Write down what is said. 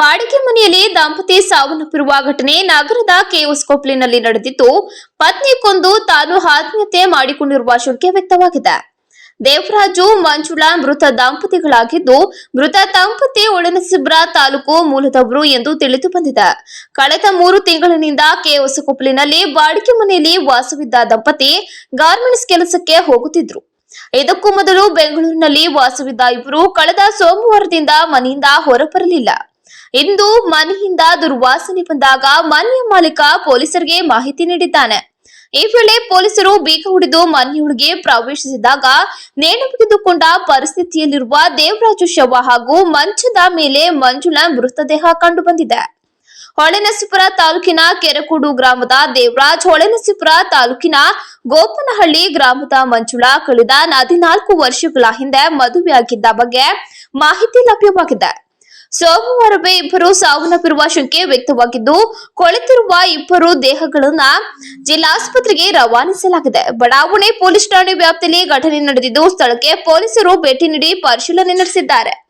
ಬಾಡಿಗೆ ಮನೆಯಲ್ಲಿ ದಂಪತಿ ಸಾವನ್ನಪ್ಪಿರುವ ಘಟನೆ ನಗರದ ಕೆಒಸ್ಕೋಪ್ಲಿನಲ್ಲಿ ನಡೆದಿದ್ದು, ಪತ್ನಿ ಕೊಂದು ತಾನು ಆತ್ಮಹತ್ಯೆ ಮಾಡಿಕೊಂಡಿರುವ ಶಂಕೆ ವ್ಯಕ್ತವಾಗಿದೆ. ದೇವರಾಜು, ಮಂಜುಳಾ ಮೃತ ದಂಪತಿಗಳಾಗಿದ್ದು, ಮೃತ ದಂಪತಿ ಒಳನಸಿಬ್ರ ತಾಲೂಕು ಮೂಲದವರು ಎಂದು ತಿಳಿದು ಬಂದಿದೆ. ಕಳೆದ ಮೂರು ತಿಂಗಳಿನಿಂದ ಕೆಒಸಕೊಪ್ಪಲಿನಲ್ಲಿ ಬಾಡಿಗೆ ಮನೆಯಲ್ಲಿ ವಾಸವಿದ್ದ ದಂಪತಿ ಗಾರ್ಮೆಂಟ್ಸ್ ಕೆಲಸಕ್ಕೆ ಹೋಗುತ್ತಿದ್ರು. ಇದಕ್ಕೂ ಮೊದಲು ಬೆಂಗಳೂರಿನಲ್ಲಿ ವಾಸವಿದ್ದ ಇಬ್ಬರು ಕಳೆದ ಸೋಮವಾರದಿಂದ ಮನೆಯಿಂದ ಹೊರಬರಲಿಲ್ಲ. ಇಂದು ಮನೆಯಿಂದ ದುರ್ವಾಸನೆ ಬಂದಾಗ ಮನೆಯ ಮಾಲೀಕ ಪೊಲೀಸರಿಗೆ ಮಾಹಿತಿ ನೀಡಿದ್ದಾನೆ. ಈ ವೇಳೆ ಪೊಲೀಸರು ಬೀಗ ಹುಡಿದು ಮನೆಯೊಳಗೆ ಪ್ರವೇಶಿಸಿದಾಗ ನೇಣು ಬಿಗಿದುಕೊಂಡ ಪರಿಸ್ಥಿತಿಯಲ್ಲಿರುವ ದೇವರಾಜು ಶವ ಹಾಗೂ ಮಂಚದ ಮೇಲೆ ಮಂಜುಳ ಮೃತದೇಹ ಕಂಡುಬಂದಿದೆ. ಹೊಳೆನಸಿಪುರ ತಾಲೂಕಿನ ಕೆರಕೂಡು ಗ್ರಾಮದ ದೇವರಾಜ್ ಹೊಳೆನಸಿಪುರ ತಾಲೂಕಿನ ಗೋಪನಹಳ್ಳಿ ಗ್ರಾಮದ ಮಂಜುಳ ಕಳೆದ ಹದಿನಾಲ್ಕು ವರ್ಷಗಳ ಹಿಂದೆ ಮದುವೆಯಾಗಿದ್ದ ಬಗ್ಗೆ ಮಾಹಿತಿ ಲಭ್ಯವಾಗಿದೆ. ಸೋಮವಾರವೇ ಇಬ್ಬರು ಸಾವನ್ನಪ್ಪಿರುವ ಶಂಕೆ ವ್ಯಕ್ತವಾಗಿದ್ದು, ಕೊಳೆತಿರುವ ಇಬ್ಬರು ದೇಹಗಳನ್ನ ಜಿಲ್ಲಾಸ್ಪತ್ರೆಗೆ ರವಾನಿಸಲಾಗಿದೆ. ಬಡಾವಣೆ ಪೊಲೀಸ್ ಠಾಣೆ ವ್ಯಾಪ್ತಿಯಲ್ಲಿ ಘಟನೆ ನಡೆದಿದ್ದು, ಸ್ಥಳಕ್ಕೆ ಪೊಲೀಸರು ಭೇಟಿ ನೀಡಿ ಪರಿಶೀಲನೆ ನಡೆಸಿದ್ದಾರೆ.